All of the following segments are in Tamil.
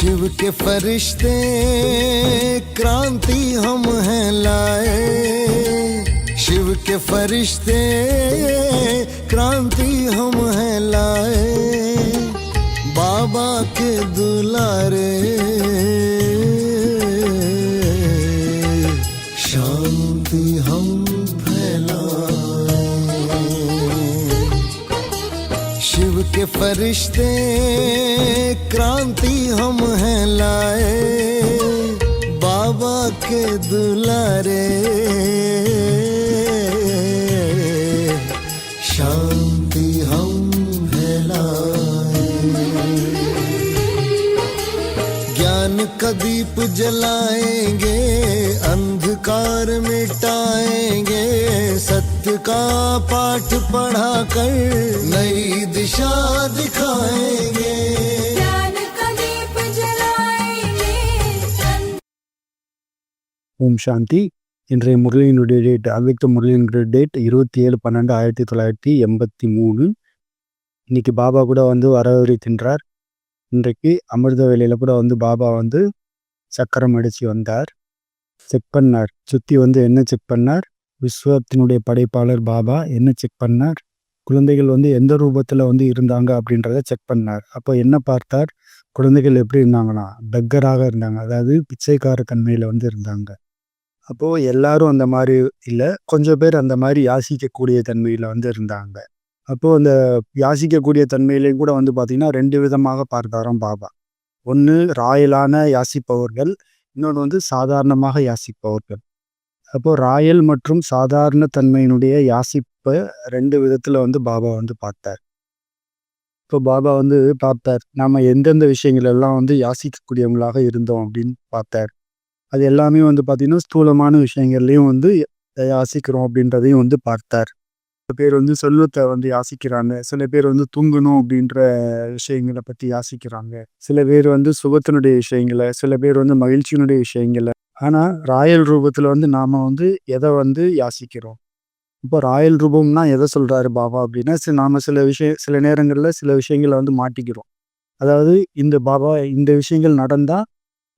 शिव के फरिश्ते, क्रांति हम हैं लाए। शिव के फरिश्ते, क्रांति हम हैं लाए। बाबा के दुलारे के फरिश्ते, क्रांति हम हैं लाए, बाबा के दुलारे। शांति हम फैलाए ज्ञान का दीप जलाएँगे, अंधकार मिटाएँगे सत्य का पाठ पढ़ा कर नई दिशा दिखाएंगे ज्ञान का दीप जलाएंगे अंध ஓம் சாந்தி இன்றைய முரளியினுடைய டேட் அவ்யக்த முரளியினுடைய டேட் இருபத்தி ஏழு பன்னெண்டு ஆயிரத்தி தொள்ளாயிரத்தி எண்பத்தி மூணு இன்னைக்கு பாபா கூட வந்து வரவழைக்கின்றார் இன்றைக்கு அமிர்த வேலையில கூட வந்து பாபா வந்து சக்கரம் அடிச்சு வந்தார் செக் பண்ணார் சுத்தி வந்து என்ன செக் பண்ணார் விஸ்வத்தினுடைய படைப்பாளர் பாபா என்ன செக் பண்ணார்? குழந்தைகள் வந்து எந்த ரூபத்தில் வந்து இருந்தாங்க அப்படின்றத செக் பண்ணார். அப்போ என்ன பார்த்தார்? குழந்தைகள் எப்படி இருந்தாங்கன்னா பெக்கராக இருந்தாங்க. அதாவது பிச்சைக்கார தன்மையில் வந்து இருந்தாங்க. அப்போது எல்லாரும் அந்த மாதிரி இல்லை கொஞ்சம் பேர் அந்த மாதிரி யாசிக்கக்கூடிய தன்மையில் வந்து இருந்தாங்க. அப்போது அந்த யாசிக்கக்கூடிய தன்மையிலையும் கூட வந்து பார்த்திங்கன்னா ரெண்டு விதமாக பார்த்தாராம் பாபா. ஒன்று ராயலான யாசிப்பவர்கள் இன்னொன்று வந்து சாதாரணமாக யாசிப்பவர்கள். அப்போது ராயல் மற்றும் சாதாரண தன்மையினுடைய யாசிப்பை ரெண்டு விதத்தில் வந்து பாபா வந்து பார்த்தார். இப்போ பாபா வந்து பார்த்தார் நம்ம எந்தெந்த விஷயங்கள் எல்லாம் வந்து யாசிக்கக்கூடியவங்களாக இருந்தோம்? அப்படின்னு பார்த்தார். அது எல்லாமே வந்து பார்த்தீங்கன்னா ஸ்தூலமான விஷயங்கள்லையும் வந்து யாசிக்கிறோம் அப்படின்றதையும் வந்து பார்த்தார். சில பேர் வந்து செல்வத்தை வந்து யாசிக்கிறாங்க சில பேர் வந்து தூங்கணும் அப்படின்ற விஷயங்களை பற்றி யாசிக்கிறாங்க. சில பேர் வந்து சுகத்தினுடைய விஷயங்களை சில பேர் வந்து மகிழ்ச்சியினுடைய விஷயங்களை ஆனால் ராயல் ரூபத்தில் வந்து நாம் வந்து எதை வந்து யாசிக்கிறோம்? இப்போ ராயல் ரூபம்னா எதை சொல்கிறாரு பாபா அப்படின்னா நாம் சில விஷயம் சில நேரங்களில் சில விஷயங்களை வந்து மாட்டிக்கிறோம். அதாவது இந்த பாபா இந்த விஷயங்கள் நடந்தால்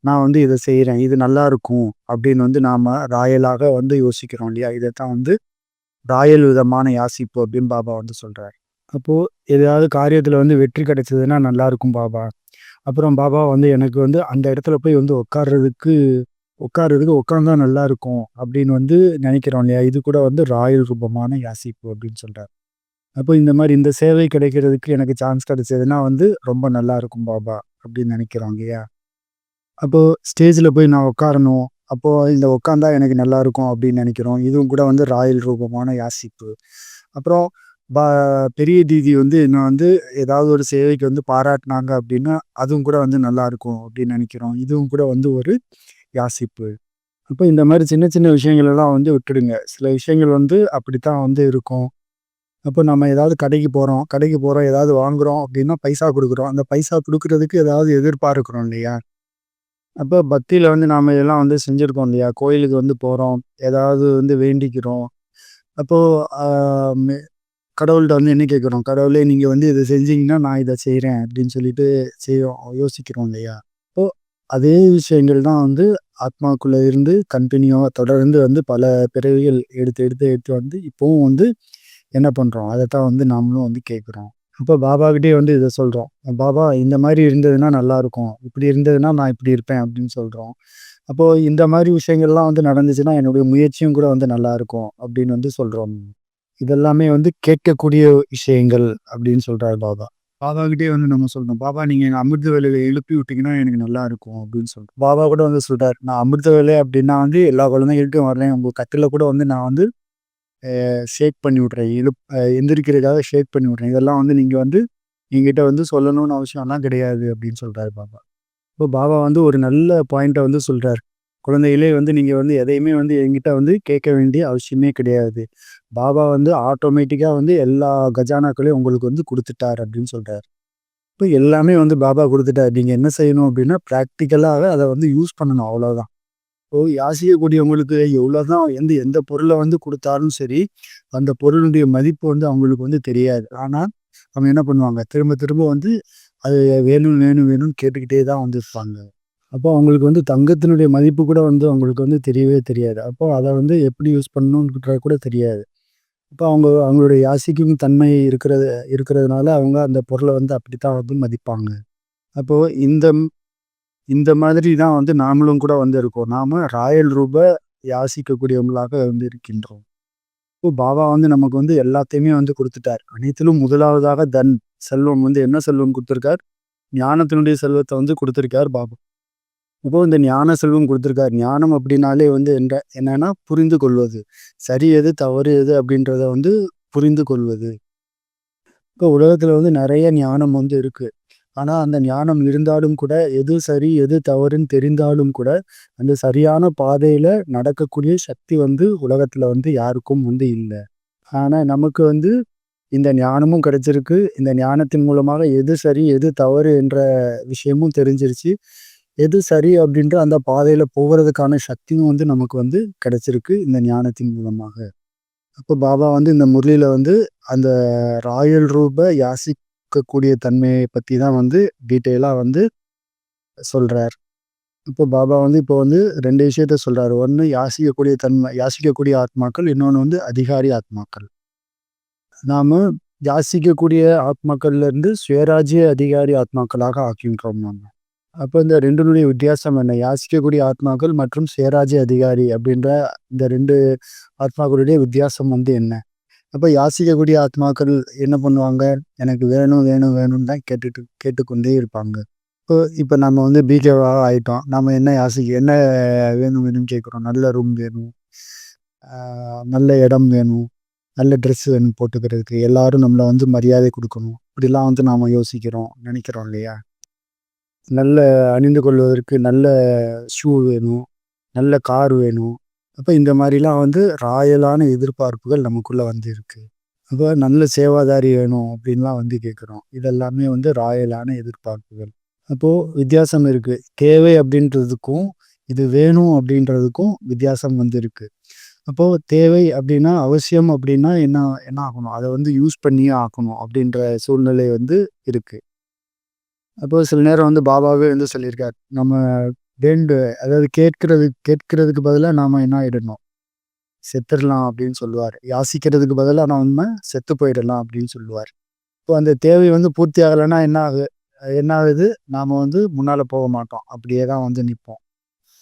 நான் வந்து இதை செய்கிறேன் இது நல்லா இருக்கும் அப்படின்னு வந்து நாம் ராயலாக வந்து யோசிக்கிறோம் இல்லையா? இதை தான் வந்து ராயல் விதமான யாசிப்பு அப்படின்னு பாபா வந்து சொல்கிறார் அப்போது ஏதாவது காரியத்தில் வந்து வெற்றி கிடைச்சதுன்னா நல்லா இருக்கும் பாபா. அப்புறம் பாபா வந்து எனக்கு வந்து அந்த இடத்துல போய் வந்து உட்கார்றதுக்கு உட்காருறதுக்கு உட்காந்தா நல்லா இருக்கும் அப்படின்னு வந்து நினைக்கிறோம் இல்லையா? இது கூட வந்து ராயல் ரூபமான யாசிப்பு அப்படின்னு சொல்கிறார் அப்போ இந்த மாதிரி இந்த சேவை கிடைக்கிறதுக்கு எனக்கு சான்ஸ் கிடைச்சதுன்னா வந்து ரொம்ப நல்லா இருக்கும் பாபா அப்படின்னு நினைக்கிறோம் இல்லையா? அப்போது ஸ்டேஜில் போய் நான் உட்காரணும். அப்போது இந்த உட்காந்தா எனக்கு நல்லா இருக்கும் அப்படின்னு நினைக்கிறோம். இதுவும் கூட வந்து ராயல் ரூபமான யாசிப்பு. அப்புறம் பா பெரிய தீதி வந்து என்ன வந்து ஏதாவது ஒரு சேவைக்கு வந்து பாராட்டினாங்க அப்படின்னா அதுவும் கூட வந்து நல்லா இருக்கும் அப்படின்னு நினைக்கிறோம். இதுவும் கூட வந்து ஒரு யாசிப்பு. அப்போ இந்த மாதிரி சின்ன சின்ன விஷயங்களெல்லாம் வந்து விட்டுடுங்க. சில விஷயங்கள் வந்து அப்படித்தான் வந்து இருக்கும். அப்போ நம்ம ஏதாவது கடைக்கு போகிறோம் கடைக்கு போகிறோம் ஏதாவது வாங்குகிறோம் அப்படின்னா பைசா கொடுக்குறோம். அந்த பைசா கொடுக்குறதுக்கு ஏதாவது எதிர்பார்க்கிறோம் இல்லையா? அப்போ பக்தியில் வந்து நாம் இதெல்லாம் வந்து செஞ்சுருக்கோம் இல்லையா? கோயிலுக்கு வந்து போகிறோம் ஏதாவது வந்து வேண்டிக்கிறோம். அப்போது கடவுள்கிட்ட வந்து என்ன கேட்குறோம்? கடவுளே நீங்கள் வந்து இதை செஞ்சீங்கன்னா நான் இதை செய்கிறேன் அப்படின்னு சொல்லிட்டு செய்வோம் யோசிக்கிறோம் இல்லையா? அதே விஷயங்கள் தான் வந்து ஆத்மாக்குள்ளே இருந்து கண்டினியூவாக தொடர்ந்து வந்து பல பிறவிகள் எடுத்து எடுத்து எடுத்து வந்து இப்போவும் வந்து என்ன பண்ணுறோம் அதை தான் வந்து நாமளும் வந்து கேட்குறோம். அப்போ பாபாக்கிட்டே வந்து இதை சொல்கிறோம் பாபா இந்த மாதிரி இருந்ததுன்னா நல்லாயிருக்கும் இப்படி இருந்ததுன்னா நான் இப்படி இருப்பேன் அப்படின்னு சொல்கிறோம் அப்போது இந்த மாதிரி விஷயங்கள்லாம் வந்து நடந்துச்சுன்னா என்னுடைய முயற்சியும் கூட வந்து நல்லாயிருக்கும் அப்படின்னு வந்து சொல்கிறோம் இதெல்லாமே வந்து கேட்கக்கூடிய விஷயங்கள் அப்படின்னு சொல்கிறார் பாபா. பாபாக்கிட்டே வந்து நம்ம சொல்லணும். பாபா நீங்கள் எங்கள் அமிர்த வேலையை எழுப்பி விட்டீங்கன்னா எனக்கு நல்லா இருக்கும் அப்படின்னு சொல்லிட்டு பாபா கூட வந்து சொல்கிறார் நான் அமிர்த வேலை அப்படின்னா வந்து எல்லா குழந்தைகளுக்கும் வரேன். உங்கள் கட்டில் கூட வந்து நான் வந்து ஷேக் பண்ணி விட்றேன். எழுப் எந்திரிக்கிறதுக்காக ஷேக் பண்ணி விட்றேன். இதெல்லாம் வந்து நீங்கள் வந்து எங்கிட்ட வந்து சொல்லணும்னு அவசியம்லாம் கிடையாது அப்படின்னு சொல்கிறாரு பாபா. இப்போ பாபா வந்து ஒரு நல்ல பாயிண்ட்டை வந்து சொல்கிறார் குழந்தைகளே வந்து நீங்கள் வந்து எதையுமே வந்து எங்கிட்ட வந்து கேட்க வேண்டிய அவசியமே கிடையாது. பாபா வந்து ஆட்டோமேட்டிக்காக வந்து எல்லா கஜானாக்களையும் உங்களுக்கு வந்து கொடுத்துட்டார் அப்படின்னு சொல்கிறார் இப்போ எல்லாமே வந்து பாபா கொடுத்துட்டார். நீங்கள் என்ன செய்யணும் அப்படின்னா ப்ராக்டிக்கலாக அதை வந்து யூஸ் பண்ணணும் அவ்வளோதான் இப்போ யாசிக்கக்கூடியவங்களுக்கு எவ்வளோதான் எந்த எந்த பொருளை வந்து கொடுத்தாலும் சரி அந்த பொருளுடைய மதிப்பு வந்து அவங்களுக்கு வந்து தெரியாது. ஆனால் அவங்க என்ன பண்ணுவாங்க? திரும்ப திரும்ப வந்து அது வேணும் வேணும் வேணும்னு கேட்டுக்கிட்டே தான் வந்து இருப்பாங்க. அப்போ அவங்களுக்கு வந்து தங்கத்தினுடைய மதிப்பு கூட வந்து அவங்களுக்கு வந்து தெரியவே தெரியாது. அப்போ அதை வந்து எப்படி யூஸ் பண்ணணுன்ற கூட தெரியாது. அப்போ அவங்க அவங்களுடைய யாசிக்கும் தன்மை இருக்கிறது இருக்கிறதுனால அவங்க அந்த பொருளை வந்து அப்படித்தான் வந்து மதிப்பாங்க. அப்போது இந்த இந்த மாதிரி தான் வந்து நாமளும் கூட வந்து இருக்கோம். நாம் ராயல் ரூப யாசிக்கக்கூடியவங்களாக வந்து இருக்கின்றோம். இப்போ பாபா வந்து நமக்கு வந்து எல்லாத்தையுமே வந்து கொடுத்துட்டார். அனைத்திலும் முதலாவதாக தன் செல்வம் வந்து என்ன செல்வம் கொடுத்துருக்கார்? ஞானத்தினுடைய செல்வத்தை வந்து கொடுத்துருக்கார் பாபா. இப்போ இந்த ஞான செல்வம் கொடுத்துருக்காரு. ஞானம் அப்படின்னாலே வந்து என்ற என்னன்னா புரிந்து கொள்வது. சரி எது தவறு எது அப்படின்றத வந்து புரிந்து கொள்வது. இப்போ உலகத்துல வந்து நிறைய ஞானம் வந்து இருக்கு. ஆனா அந்த ஞானம் இருந்தாலும் கூட எது சரி எது தவறுன்னு தெரிந்தாலும் கூட அந்த சரியான பாதையில நடக்கக்கூடிய சக்தி வந்து உலகத்துல வந்து யாருக்கும் வந்து இல்லை. ஆனா நமக்கு வந்து இந்த ஞானமும் கிடைச்சிருக்கு. இந்த ஞானத்தின் மூலமாக எது சரி எது தவறு என்ற விஷயமும் தெரிஞ்சிருச்சு. எது சரி அப்படின்ற அந்த பாதையில் போகிறதுக்கான சக்தியும் வந்து நமக்கு வந்து கிடைச்சிருக்கு இந்த ஞானத்தின் மூலமாக. அப்போ பாபா வந்து இந்த முரளியில் வந்து அந்த ராயல் ரூபை யாசிக்கக்கூடிய தன்மையை பற்றி தான் வந்து டீட்டெயிலாக வந்து சொல்கிறார் இப்போ பாபா வந்து இப்போ வந்து ரெண்டு விஷயத்த சொல்கிறாரு ஒன்று யாசிக்கக்கூடிய தன்மை யாசிக்கக்கூடிய ஆத்மாக்கள் இன்னொன்று வந்து அதிகாரி ஆத்மாக்கள். நாம் யாசிக்கக்கூடிய ஆத்மாக்கள்லேருந்து சுயராஜ்ய அதிகாரி ஆத்மாக்களாக ஆக்கின்றோம் நம்ம அப்போ இந்த ரெண்டுனுடைய வித்தியாசம் என்ன? யாசிக்கக்கூடிய ஆத்மாக்கள் மற்றும் சுயராஜ்ய அதிகாரி அப்படின்ற இந்த ரெண்டு ஆத்மாக்களுடைய வித்தியாசம் வந்து என்ன? அப்போ யாசிக்கக்கூடிய ஆத்மாக்கள் என்ன பண்ணுவாங்க? எனக்கு வேணும் வேணும் வேணும்னு தான் கேட்டுட்டு கேட்டுக்கொண்டே இருப்பாங்க. இப்போ இப்போ நம்ம வந்து பிகேவாக ஆகிட்டோம் நம்ம என்ன யாசிக்க என்ன வேணும் வேணும்னு கேட்குறோம் நல்ல ரூம் வேணும். நல்ல இடம் வேணும். நல்ல ட்ரெஸ் வேணும் போட்டுக்கிறதுக்கு. எல்லாரும் நம்மளை வந்து மரியாதை கொடுக்கணும். இப்படிலாம் வந்து நாம் யோசிக்கிறோம் நினைக்கிறோம் இல்லையா? நல்ல அணிந்து கொள்வதற்கு நல்ல ஷூ வேணும் நல்ல கார் வேணும். அப்போ இந்த மாதிரிலாம் வந்து ராயலான எதிர்பார்ப்புகள் நமக்குள்ளே வந்து இருக்குது அப்போ நல்ல சேவாதாரி வேணும் அப்படின்லாம் வந்து கேட்குறோம் இதெல்லாமே வந்து ராயலான எதிர்பார்ப்புகள். அப்போது வித்தியாசம் இருக்குது தேவை அப்படின்றதுக்கும் இது வேணும் அப்படின்றதுக்கும் வித்தியாசம் வந்து இருக்குது அப்போது தேவை அப்படின்னா அவசியம் அப்படின்னா என்ன என்ன ஆகணும்? அதை வந்து யூஸ் பண்ணியே ஆகணும் அப்படின்ற சூழ்நிலை வந்து இருக்குது அப்போது சில நேரம் வந்து பாபாவே வந்து சொல்லியிருக்கார் நம்ம வேண்டு அதாவது கேட்கிறது கேட்கறதுக்கு பதிலாக நாம் என்ன ஆகிடணும் செத்துடலாம் அப்படின்னு சொல்லுவார். யாசிக்கிறதுக்கு பதிலாக நம்ம செத்து போயிடலாம் அப்படின்னு சொல்லுவார். இப்போ அந்த தேவை வந்து பூர்த்தி ஆகலைன்னா என்ன ஆகு என்ன ஆகுது? நாம் வந்து முன்னால் போக மாட்டோம். அப்படியே தான் வந்து நிற்போம்.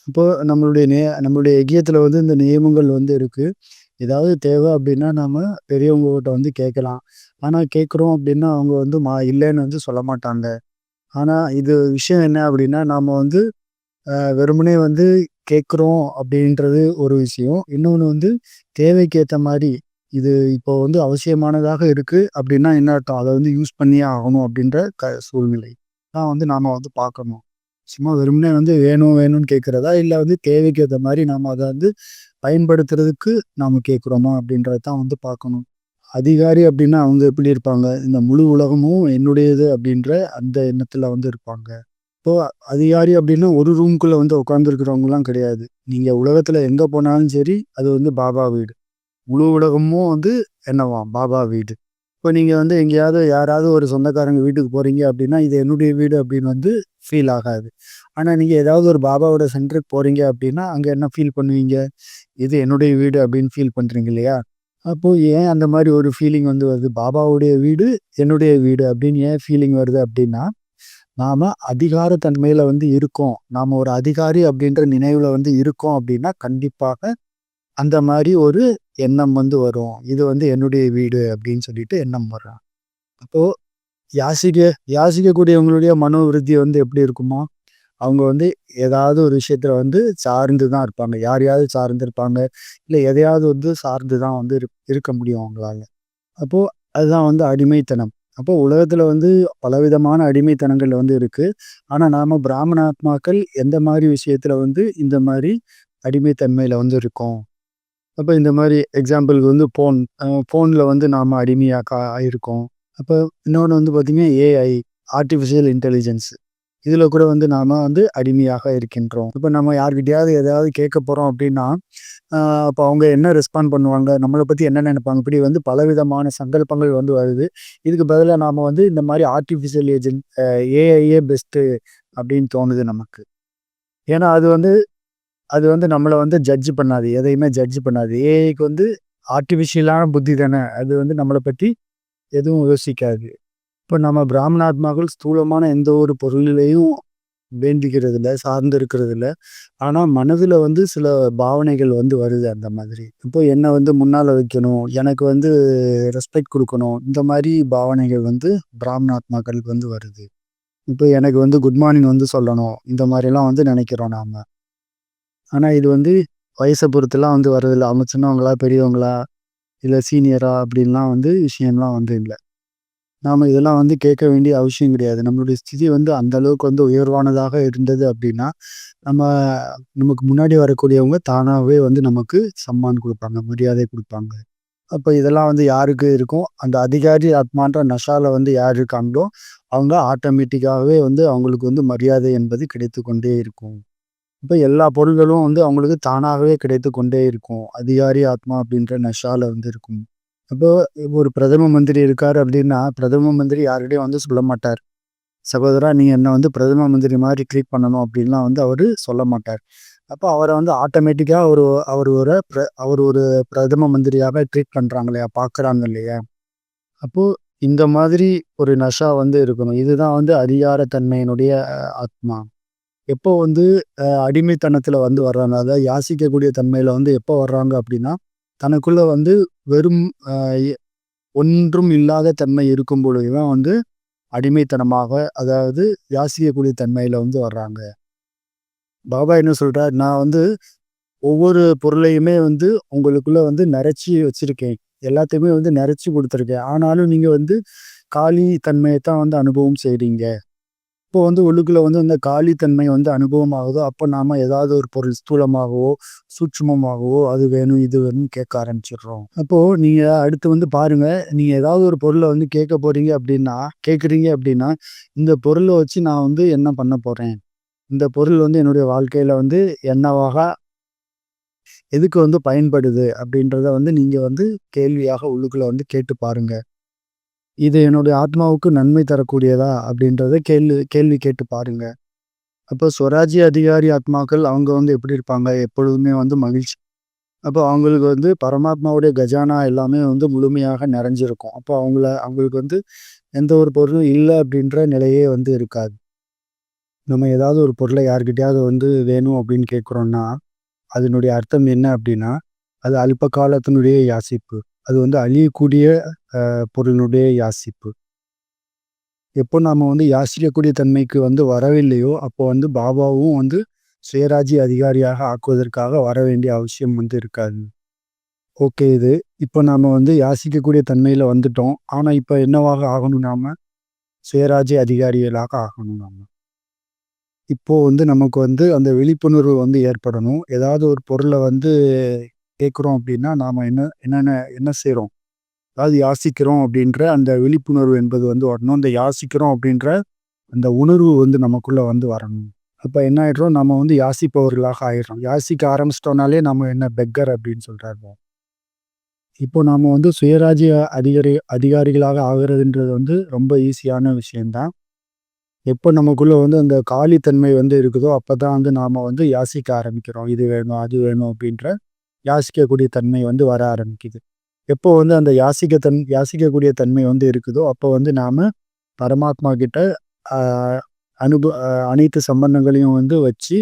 இப்போது நம்மளுடைய நே நம்மளுடைய எகியத்தில் வந்து இந்த நியமங்கள் வந்து இருக்குது ஏதாவது தேவை அப்படின்னா நம்ம பெரியவங்ககிட்ட வந்து கேட்கலாம். ஆனால் கேட்குறோம் அப்படின்னா அவங்க வந்து மா இல்லைன்னு வந்து சொல்ல மாட்டாங்க. ஆனால் இது விஷயம் என்ன அப்படின்னா நாம் வந்து வெறுமனே வந்து கேட்குறோம் அப்படின்றது ஒரு விஷயம். இன்னொன்று வந்து தேவைக்கு ஏற்ற மாதிரி இது இப்போ வந்து அவசியமானதாக இருக்குது அப்படின்னா என்ன அர்த்தம்? அதை வந்து யூஸ் பண்ணியே ஆகணும் அப்படின்ற க சூழ்நிலை தான் வந்து நாம் வந்து பார்க்கணும். சும்மா வெறுமனே வந்து வேணும் வேணும்னு கேட்குறதா? இல்லை வந்து தேவைக்கு ஏற்ற மாதிரி நாம் அதை வந்து பயன்படுத்துறதுக்கு நாம் கேட்குறோமா அப்படின்றத தான் வந்து பார்க்கணும். அதிகாரி அப்படின்னா அவங்க எப்படி இருப்பாங்க? இந்த முழு உலகமும் என்னுடையது அப்படின்ற அந்த எண்ணத்துல வந்து இருப்பாங்க. இப்போ அதிகாரி அப்படின்னா ஒரு ரூம்குள்ள வந்து உட்காந்துருக்கிறவங்கலாம் கிடையாது. நீங்க உலகத்துல எங்க போனாலும் சரி அது வந்து பாபா வீடு. முழு உலகமும் வந்து என்னவாம்? பாபா வீடு. இப்போ நீங்க வந்து எங்கேயாவது யாராவது ஒரு சொந்தக்காரங்க வீட்டுக்கு போறீங்க அப்படின்னா இது என்னுடைய வீடு அப்படின்னு வந்து ஃபீல் ஆகாது. ஆனா நீங்க ஏதாவது ஒரு பாபாவோட சென்டருக்கு போறீங்க அப்படின்னா அங்க என்ன ஃபீல் பண்ணுவீங்க? இது என்னுடைய வீடு அப்படின்னு ஃபீல் பண்றீங்க இல்லையா? அப்போது ஏன் அந்த மாதிரி ஒரு ஃபீலிங் வந்து வருது? பாபாவுடைய வீடு என்னுடைய வீடு அப்படின்னு ஏன் ஃபீலிங் வருது அப்படின்னா நாம் அதிகாரத்தன்மையில் வந்து இருக்கோம். நாம் ஒரு அதிகாரி அப்படின்ற நினைவில் வந்து இருக்கோம் அப்படின்னா கண்டிப்பாக அந்த மாதிரி ஒரு எண்ணம் வந்து வரும். இது வந்து என்னுடைய வீடு அப்படின்னு சொல்லிட்டு எண்ணம் வரும் அப்போது யாசிக்க யாசிக்கக்கூடியவங்களுடைய மனோவிருத்தி வந்து எப்படி இருக்குமோ? அவங்க வந்து ஏதாவது ஒரு விஷயத்தில் வந்து சார்ந்து தான் இருப்பாங்க. யாரையாவது சார்ந்து இருப்பாங்க இல்லை எதையாவது வந்து சார்ந்து தான் வந்து இருக்க முடியும் அவங்களால. அப்போது அதுதான் வந்து அடிமைத்தனம். அப்போ உலகத்தில் வந்து பலவிதமான அடிமைத்தனங்கள் வந்து இருக்குது ஆனால் நாம் பிராமண ஆத்மாக்கள் எந்த மாதிரி விஷயத்தில் வந்து இந்த மாதிரி அடிமைத்தன்மையில் வந்து இருக்கோம்? அப்போ இந்த மாதிரி எக்ஸாம்பிளுக்கு வந்து ஃபோன் ஃபோனில் வந்து நாம் அடிமையாக இருக்கோம் அப்போ இன்னொன்று வந்து பார்த்திங்கன்னா ஏஐ ஆர்டிஃபிஷியல் இன்டெலிஜென்ஸ் இதில் கூட வந்து நாம் வந்து அடிமையாக இருக்கின்றோம். இப்போ நம்ம யார்கிட்டயாவது எதாவது கேட்க போகிறோம் அப்படின்னா அப்போ அவங்க என்ன ரெஸ்பாண்ட் பண்ணுவாங்க? நம்மளை பற்றி என்ன நினைப்பாங்க? இப்படி வந்து பலவிதமான சங்கல்பங்கள் வந்து வருது. இதுக்கு பதிலாக நாம் வந்து இந்த மாதிரி ஆர்டிஃபிஷியல் ஏஜென்ட் ஏஐஏ பெஸ்ட்டு அப்படின்னு தோணுது நமக்கு. ஏன்னா அது வந்து அது வந்து நம்மளை வந்து ஜட்ஜ் பண்ணாது. எதையுமே ஜட்ஜ் பண்ணாது. ஏஐக்கு வந்து ஆர்டிஃபிஷியலான புத்தி தானே. அது வந்து நம்மளை பற்றி எதுவும் யோசிக்காது. இப்போ நம்ம பிராமணாத்மாக்கள் ஸ்தூலமான எந்த ஒரு பொருளிலையும் வேண்டிக்கிறது இல்லை சார்ந்து இருக்கிறது இல்லை ஆனால் மனதில் வந்து சில பாவனைகள் வந்து வருது அந்த மாதிரி. இப்போ என்னை வந்து முன்னால் வைக்கணும் எனக்கு வந்து ரெஸ்பெக்ட் கொடுக்கணும் இந்த மாதிரி பாவனைகள் வந்து பிராமணாத்மாக்களுக்கு வந்து வருது. இப்போ எனக்கு வந்து குட் மார்னிங் வந்து சொல்லணும் இந்த மாதிரிலாம் வந்து நினைக்கிறோம் நாம். ஆனால் இது வந்து வயசை பொறுத்துலாம் வந்து வர்றதில்லை. அவங்க சின்னவங்களா பெரியவங்களா இல்லை சீனியரா அப்படின்லாம் வந்து விஷயம்லாம் வந்து இல்லை. நாம் இதெல்லாம் வந்து கேட்க வேண்டிய அவசியம் கிடையாது. நம்மளுடைய ஸ்திதி வந்து அந்த அளவுக்கு வந்து உயர்வானதாக இருந்தது அப்படின்னா நம்ம நமக்கு முன்னாடி வரக்கூடியவங்க தானாகவே வந்து நமக்கு சம்மான் கொடுப்பாங்க மரியாதை கொடுப்பாங்க. அப்போ இதெல்லாம் வந்து யாருக்கு இருக்கும்? அந்த அதிகாரி ஆத்மான்ற நஷால வந்து யார் இருக்காங்களோ அவங்க ஆட்டோமேட்டிக்காகவே வந்து அவங்களுக்கு வந்து மரியாதை என்பது கிடைத்து கொண்டே இருக்கும். இப்போ எல்லா பொருள்களும் வந்து அவங்களுக்கு தானாகவே கிடைத்து கொண்டே இருக்கும். அதிகாரி ஆத்மா அப்படின்ற நஷால வந்து இருக்கும். அப்போ ஒரு பிரதம மந்திரி இருக்கார் அப்படின்னா பிரதம மந்திரி யாருடையும் வந்து சொல்ல மாட்டார். சகோதரா நீ என்ன வந்து பிரதம மந்திரி மாதிரி ட்ரீட் பண்ணணும் அப்படின்லாம் வந்து அவர் சொல்ல மாட்டார். அப்போ அவரை வந்து ஆட்டோமேட்டிக்காக ஒரு அவர் ஒரு பிர அவர் ஒரு பிரதம மந்திரியாக ட்ரீட் பண்ணுறாங்க இல்லையா பார்க்குறாங்க இல்லையா? அப்போது இந்த மாதிரி ஒரு நஷா வந்து இருக்கணும். இதுதான் வந்து அதிகாரத்தன்மையினுடைய ஆத்மா. எப்போ வந்து அடிமைத்தனத்தில் வந்து வர்றாங்க அதாவது யாசிக்கக்கூடிய தன்மையில் வந்து எப்போ வர்றாங்க அப்படின்னா தனக்குள்ள வந்து வெறும் ஒன்றும் இல்லாத தன்மை இருக்கும் பொழுதுதான் வந்து அடிமைத்தனமாக அதாவது யாசிக்கக்கூடிய தன்மையில் வந்து வர்றாங்க. பாபா என்ன சொல்கிறார் நான் வந்து ஒவ்வொரு பொருளையுமே வந்து உங்களுக்குள்ள வந்து நிறைச்சி வச்சுருக்கேன். எல்லாத்தையுமே வந்து நிறைச்சி கொடுத்துருக்கேன். ஆனாலும் நீங்கள் வந்து காலி தன்மையை தான் வந்து அனுபவம் செய்கிறீங்க இப்போ வந்து உள்ளுக்குள்ள வந்து அந்த காலித்தன்மை வந்து அனுபவமாகுதோ அப்போ நாம ஏதாவது ஒரு பொருள் ஸ்தூலமாகவோ சூட்சமமாகவோ அது வேணும் இது வேணும் கேட்க ஆரம்பிச்சிடுறோம். அப்போ நீங்க அடுத்து வந்து பாருங்க நீங்க ஏதாவது ஒரு பொருளை வந்து கேட்க போறீங்க அப்படின்னா கேட்குறீங்க அப்படின்னா இந்த பொருளை வச்சு நான் வந்து என்ன பண்ண போறேன்? இந்த பொருள் வந்து என்னுடைய வாழ்க்கையில வந்து என்னவாக எதுக்கு வந்து பயன்படுது அப்படின்றத வந்து நீங்க வந்து கேள்வியாக உள்ளுக்குள்ள வந்து கேட்டு பாருங்க. இது என்னுடைய ஆத்மாவுக்கு நன்மை தரக்கூடியதா அப்படின்றத கேள்வி கேள்வி கேட்டு பாருங்க. அப்போ ஸ்வராஜ்ய அதிகாரி ஆத்மாக்கள் அவங்க வந்து எப்படி இருப்பாங்க? எப்பொழுதுமே வந்து மகிழ்ச்சி. அப்போ அவங்களுக்கு வந்து பரமாத்மாவுடைய கஜானா எல்லாமே வந்து முழுமையாக நிறைஞ்சிருக்கும். அப்போ அவங்கள அவங்களுக்கு வந்து எந்த ஒரு பொருளும் இல்லை அப்படின்ற நிலையே வந்து இருக்காது. நம்ம ஏதாவது ஒரு பொருளை யார்கிட்டயாவது வந்து வேணும் அப்படின்னு கேட்குறோன்னா அதனுடைய அர்த்தம் என்ன அப்படின்னா அது அல்ப காலத்தினுடைய யாசிப்பு. அது வந்து அழியக்கூடிய பொருளினுடைய யாசிப்பு. எப்போ நாம் வந்து யாசிக்கக்கூடிய தன்மைக்கு வந்து வரவில்லையோ அப்போ வந்து பாபாவும் வந்து சுயராஜ்ய அதிகாரியாக ஆக்குவதற்காக வர வேண்டிய அவசியம் வந்து இருக்காது. ஓகே இது. இப்போ நாம் வந்து யாசிக்கக்கூடிய தன்மையில் வந்துட்டோம். ஆனால் இப்போ என்னவாக ஆகணும் நாம்? சுயராஜ்ய அதிகாரிகளாக ஆகணும் நாம். இப்போது வந்து நமக்கு வந்து அந்த விழிப்புணர்வு வந்து ஏற்படணும். ஏதாவது ஒரு பொருளை வந்து கேட்குறோம் அப்படின்னா நாம் என்ன என்னென்ன என்ன செய்கிறோம் அதாவது யாசிக்கிறோம் அப்படின்ற அந்த விழிப்புணர்வு என்பது வந்து வரணும். அந்த யாசிக்கிறோம் அப்படின்ற அந்த உணர்வு வந்து நமக்குள்ளே வந்து வரணும். அப்போ என்ன ஆயிடுறோம்? நம்ம வந்து யாசிப்பவர்களாக ஆயிடுறோம். யாசிக்க ஆரம்பிச்சிட்டோம்னாலே நம்ம என்ன பெக்கர் அப்படின்னு சொல்கிறாரு இப்போ நாம் வந்து சுயராஜ்ய அதிகாரி அதிகாரிகளாக ஆகிறதுன்றது வந்து ரொம்ப ஈஸியான விஷயந்தான் எப்போ நமக்குள்ளே வந்து அந்த காலித்தன்மை வந்து இருக்குதோ அப்போ தான் வந்து நாம் வந்து யாசிக்க ஆரம்பிக்கிறோம். இது வேணும் அது வேணும் அப்படின்ற யாசிக்கக்கூடிய தன்மை வந்து வர ஆரம்பிக்குது. எப்போ வந்து அந்த யாசிக்க தன் யாசிக்கக்கூடிய தன்மை வந்து இருக்குதோ அப்போ வந்து நாம் பரமாத்மா கிட்ட அனுப அனைத்து சம்பந்தங்களையும் வந்து வச்சு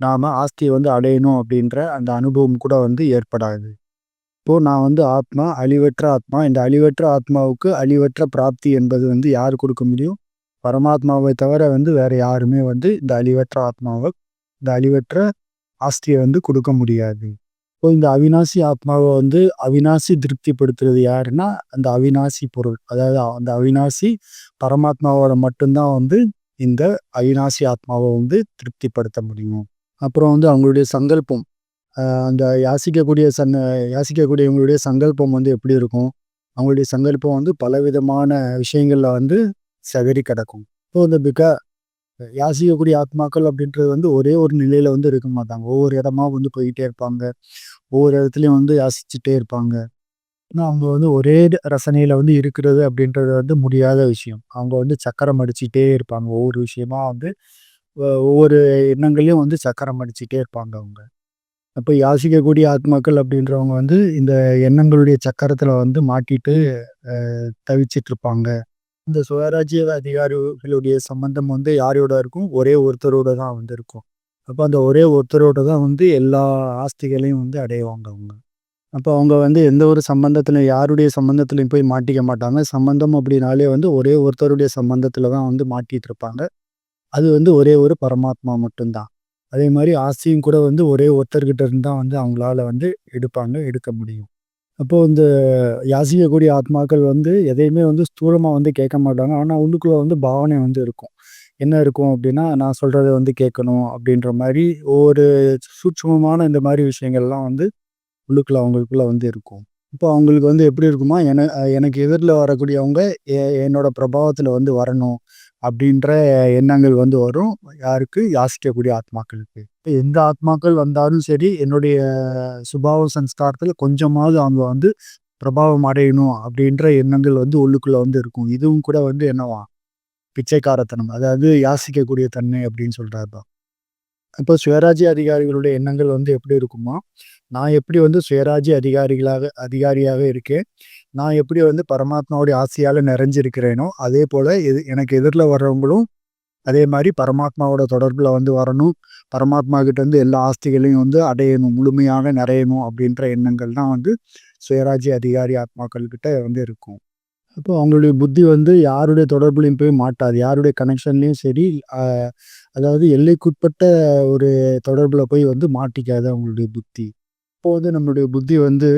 நாம் ஆஸ்தியை வந்து அடையணும் அப்படின்ற அந்த அனுபவம் கூட வந்து ஏற்படாது. இப்போது நான் வந்து ஆத்மா அழிவற்ற ஆத்மா இந்த அழிவற்ற ஆத்மாவுக்கு அழிவற்ற பிராப்தி என்பது வந்து யார் கொடுக்க முடியும்? பரமாத்மாவை தவிர வந்து வேறு யாருமே வந்து இந்த அழிவற்ற ஆத்மாவை இந்த அழிவற்ற ஆஸ்தியை வந்து கொடுக்க முடியாது. இப்போ இந்த அவினாசி ஆத்மாவை வந்து அவினாசி திருப்திப்படுத்துறது யாருன்னா அந்த அவினாசி பொருள். அதாவது அந்த அவினாசி பரமாத்மாவோட மட்டும்தான் வந்து இந்த அவினாசி ஆத்மாவை வந்து திருப்திப்படுத்த முடியும். அப்புறம் வந்து அவங்களுடைய சங்கல்பம். அந்த யாசிக்கக்கூடிய சன் யாசிக்கக்கூடியவங்களுடைய சங்கல்பம் வந்து எப்படி இருக்கும்? அவங்களுடைய சங்கல்பம் வந்து பலவிதமான விஷயங்களில் வந்து சகரி கிடக்கும். இப்போ இந்த பிகா யாசிக்கக்கூடிய ஆத்மாக்கள் அப்படின்றது வந்து ஒரே ஒரு நிலையில் வந்து இருக்க மாட்டாங்க. ஒவ்வொரு இடமா வந்து போயிட்டே இருப்பாங்க. ஒவ்வொரு இடத்துலையும் வந்து யாசிச்சுட்டே இருப்பாங்க. ஆனால் அவங்க வந்து ஒரே ரசனையில் வந்து இருக்கிறது அப்படின்றது வந்து முடியாத விஷயம். அவங்க வந்து சக்கரம் அடிச்சுட்டே இருப்பாங்க. ஒவ்வொரு விஷயமா வந்து ஒவ்வொரு எண்ணங்களையும் வந்து சக்கரம் அடிச்சுட்டே இருப்பாங்க அவங்க. அப்போ யாசிக்கக்கூடிய ஆத்மாக்கள் அப்படின்றவங்க வந்து இந்த எண்ணங்களுடைய சக்கரத்தில் வந்து மாட்டிட்டு தவிச்சிட்டு இருப்பாங்க இந்த சுயராஜ்ய அதிகாரிகளுடைய சம்பந்தம் வந்து யாரோட இருக்கும்? ஒரே ஒருத்தரோட தான் வந்து இருக்கும். அப்போ அந்த ஒரே ஒருத்தரோட தான் வந்து எல்லா ஆஸ்திகளையும் வந்து அடைவாங்க அவங்க. அப்போ அவங்க வந்து எந்த ஒரு சம்பந்தத்துல யாருடைய சம்பந்தத்துலையும் போய் மாட்டிக்க மாட்டாங்க. சம்பந்தம் அப்படின்னாலே வந்து ஒரே ஒருத்தருடைய சம்பந்தத்தில் தான் வந்து மாட்டிகிட்டு இருப்பாங்க. அது வந்து ஒரே ஒரு பரமாத்மா மட்டும்தான். அதே மாதிரி ஆஸ்தியும் கூட வந்து ஒரே ஒருத்தர்கிட்ட இருந்து தான் வந்து அவங்களால வந்து எடுப்பாங்க எடுக்க முடியும். அப்போது இந்த யாசிக்கக்கூடிய ஆத்மாக்கள் வந்து எதையுமே வந்து ஸ்தூலமாக வந்து கேட்க மாட்டாங்க. ஆனால் உள்ளுக்குள்ளே வந்து பாவனை வந்து இருக்கும். என்ன இருக்கும் அப்படின்னா நான் சொல்கிறத வந்து கேட்கணும் அப்படின்ற மாதிரி ஒவ்வொரு சூட்சமமான இந்த மாதிரி விஷயங்கள்லாம் வந்து உள்ளுக்குள்ள அவங்களுக்குள்ள வந்து இருக்கும். இப்போ அவங்களுக்கு வந்து எப்படி இருக்குமா என எனக்கு எதிரில் வரக்கூடியவங்க என்னோட பிரபாவத்தில் வந்து வரணும் அப்படின்ற எண்ணங்கள் வந்து வரும். யாருக்கு? யாசிக்கக்கூடிய ஆத்மாக்களுக்கு. இப்போ எந்த ஆத்மாக்கள் வந்தாலும் சரி என்னுடைய சுபாவ சன்ஸ்காரத்தில் கொஞ்சமாவது அவங்க வந்து பிரபாவம் அடையணும் அப்படின்ற எண்ணங்கள் வந்து உள்ளுக்குள்ளே வந்து இருக்கும். இதுவும் கூட வந்து என்னவா? பிச்சைக்காரத்தனம் அதாவது யாசிக்கக்கூடிய தன்மை அப்படின்னு சொல்றாரு இப்போ சுயராஜ்ய அதிகாரிகளுடைய எண்ணங்கள் வந்து எப்படி இருக்குமா நான் எப்படி வந்து சுயராஜ்ய அதிகாரிகளாக அதிகாரியாக இருக்கேன் நான் எப்படி வந்து பரமாத்மாவுடைய ஆசையால் நிறைஞ்சிருக்கிறேனோ அதே போல் எது எனக்கு எதிரில் வர்றவங்களும் அதே மாதிரி பரமாத்மாவோட தொடர்பில் வந்து வரணும் பரமாத்மா கிட்ட எல்லா ஆஸ்திகளையும் வந்து அடையணும் முழுமையாக நிறையணும் அப்படின்ற எண்ணங்கள் தான் வந்து சுயராஜ்ய அதிகாரி ஆத்மாக்கள் கிட்ட வந்து இருக்கும். அப்போ அவங்களுடைய புத்தி வந்து யாருடைய தொடர்புலையும் போய் மாட்டாது. யாருடைய கனெக்ஷன்லையும் சரி அதாவது எல்லைக்குட்பட்ட ஒரு தொடர்பில் போய் வந்து மாட்டிக்காது அவங்களுடைய புத்தி. இப்போ வந்து நம்மளுடைய புத்தி வந்து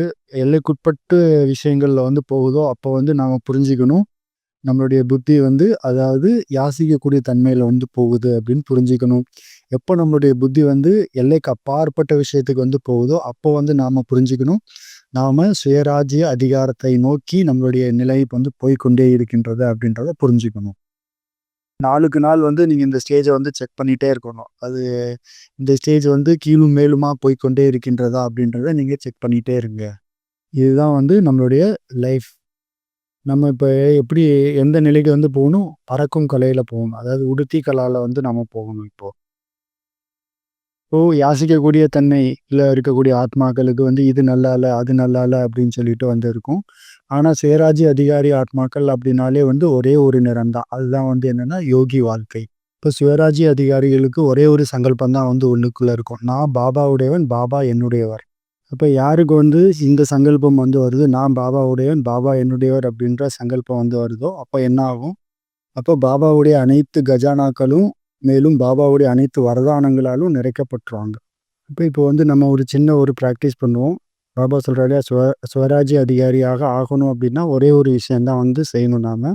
எல்லைக்குட்பட்டு விஷயங்களில் வந்து போகுதோ அப்போ வந்து நாம் புரிஞ்சுக்கணும். நம்மளுடைய புத்தி வந்து அதாவது யாசிக்கக்கூடிய தன்மையில் வந்து போகுது அப்படின்னு புரிஞ்சுக்கணும். எப்போ நம்மளுடைய புத்தி வந்து எல்லைக்கு அப்பாற்பட்ட விஷயத்துக்கு வந்து போகுதோ அப்போ வந்து நாம் புரிஞ்சுக்கணும். நாம் சுயராஜ்ய அதிகாரத்தை நோக்கி நம்மளுடைய நிலை வந்து போய்க்கொண்டே இருக்கின்றது அப்படின்றத புரிஞ்சுக்கணும். நாளுக்கு நாள் வந்து நீங்கள் இந்த ஸ்டேஜை வந்து செக் பண்ணிகிட்டே இருக்கணும். அது இந்த ஸ்டேஜ் வந்து கீழும் மேலுமா போய்க்கொண்டே இருக்கின்றதா அப்படின்றத நீங்கள் செக் பண்ணிகிட்டே இருங்க. இதுதான் வந்து நம்மளுடைய லைஃப் நம்ம இப்போ எப்படி எந்த நிலைக்கு வந்து போகணும்? பறக்கும் கலையில் போகணும். அதாவது உடுத்தி கலால வந்து நம்ம போகணும் இப்போ. இப்போ யாசிக்கக்கூடிய தன்மையில் இருக்கக்கூடிய ஆத்மாக்களுக்கு வந்து இது நல்லா இல்லை அது நல்லா இல்லை அப்படின்னு சொல்லிட்டு வந்து இருக்கும் ஆனால் சுயராஜ்ய அதிகாரி ஆத்மாக்கள் அப்படின்னாலே வந்து ஒரே ஒரு நிறம் தான் அதுதான் வந்து என்னென்னா யோகி வாழ்க்கை. இப்போ சுயராஜ்ய அதிகாரிகளுக்கு ஒரே ஒரு சங்கல்பம் தான் வந்து ஒன்றுக்குள்ளே இருக்கும். நான் பாபாவுடையவன் பாபா என்னுடையவர். அப்போ யாருக்கு வந்து இந்த சங்கல்பம் வந்து வருது? நான் பாபாவுடையவன் பாபா என்னுடையவர் அப்படின்ற சங்கல்பம் வந்து வருதோ அப்போ என்ன ஆகும்? அப்போ பாபாவுடைய அனைத்து கஜானாக்களும் மேலும் பாபாவுடைய அனைத்து வரதானங்களாலும் நிறைக்கப்பட்டுருவாங்க. இப்போ இப்போ வந்து நம்ம ஒரு சின்ன ஒரு ப்ராக்டிஸ் பண்ணுவோம். பாபா சொல்கிறாரு சுவ சுவராஜ்ய அதிகாரியாக ஆகணும் அப்படின்னா ஒரே ஒரு விஷயந்தான் வந்து செய்யணும் நாம.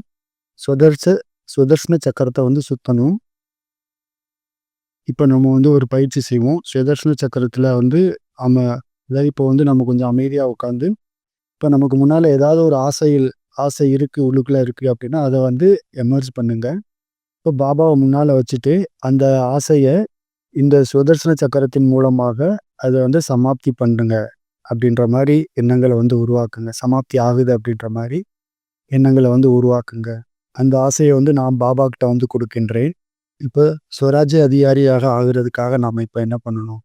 சுதர்ச சுதர்சன சக்கரத்தை வந்து சுத்தணும். இப்போ நம்ம வந்து ஒரு பயிற்சி செய்வோம். சுதர்சன சக்கரத்தில் வந்து நம்ம அதாவது இப்போ வந்து நம்ம கொஞ்சம் அமைதியாக உட்காந்து இப்போ நமக்கு முன்னால் ஏதாவது ஒரு ஆசையில் ஆசை இருக்குது உள்ளுக்குள்ளே இருக்குது அப்படின்னா அதை வந்து எமர்ஜ் பண்ணுங்கள் இப்போ பாபாவை முன்னால் வச்சுட்டு அந்த ஆசையை இந்த சுதர்சன சக்கரத்தின் மூலமாக அதை வந்து சமாப்தி பண்ணுங்க அப்படின்ற மாதிரி எண்ணங்களை வந்து உருவாக்குங்க. சமாப்தி ஆகுது அப்படின்ற மாதிரி எண்ணங்களை வந்து உருவாக்குங்க. அந்த ஆசையை வந்து நான் பாபா கிட்ட வந்து கொடுக்கின்றேன். இப்போ ஸ்வராஜ்ய அதிகாரியாக ஆகுறதுக்காக நாம் இப்போ என்ன பண்ணணும்?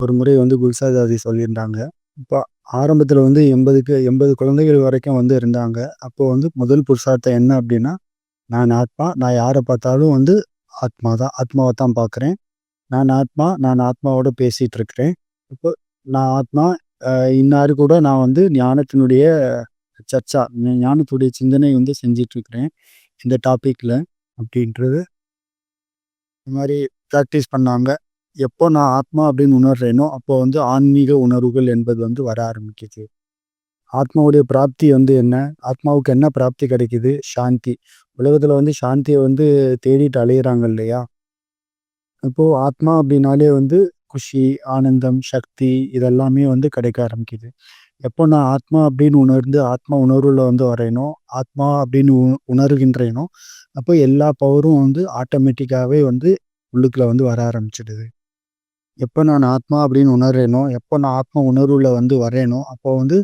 ஒரு முறை வந்து குல்சாதாதி சொல்லியிருந்தாங்க. இப்போ ஆரம்பத்தில் வந்து எண்பதுக்கு எண்பது குழந்தைகள் வரைக்கும் வந்து இருந்தாங்க. அப்போது வந்து முதல் புருஷார்த்தம் என்ன அப்படின்னா நான் ஆத்மா நான் யாரை பார்த்தாலும் வந்து ஆத்மா தான் ஆத்மாவை தான் பார்க்குறேன். நான் ஆத்மா நான் ஆத்மாவோட பேசிகிட்டு இருக்கிறேன் இப்போ நான் ஆத்மா இன்னாரு கூட நான் வந்து ஞானத்தினுடைய சர்ச்சா ஞானத்துடைய சிந்தனை வந்து செஞ்சிட்ருக்கிறேன் இந்த டாப்பிக்கில் அப்படின்றது. இந்த மாதிரி ப்ராக்டிஸ் பண்ணாங்க. எப்போ நான் ஆத்மா அப்படின்னு உணர்றேனோ அப்போ வந்து ஆன்மீக உணர்வுகள் என்பது வந்து வர ஆரம்பிக்குது. ஆத்மாவுடைய பிராப்தி வந்து என்ன? ஆத்மாவுக்கு என்ன பிராப்தி கிடைக்குது? சாந்தி. உலகத்தில் வந்து சாந்தியை வந்து தேடிட்டு அலையிறாங்க இல்லையா? இப்போது ஆத்மா அப்படின்னாலே வந்து குஷி ஆனந்தம் சக்தி இதெல்லாமே வந்து கிடைக்க ஆரம்பிக்குது. எப்போ நான் ஆத்மா அப்படின்னு உணர்ந்து ஆத்மா உணர்வில் வந்து வரையணும். ஆத்மா அப்படின்னு உ- உணர்கின்றேனோ அப்போ எல்லா பவரும் வந்து ஆட்டோமேட்டிக்காகவே வந்து உள்ளுக்குள்ள வந்து வர ஆரம்பிச்சிடுது. எப்போ நான் ஆத்மா அப்படின்னு உணர்றேனோ, எப்போ நான் ஆத்மா உணர்வில் வந்து வரையணும் அப்போ வந்து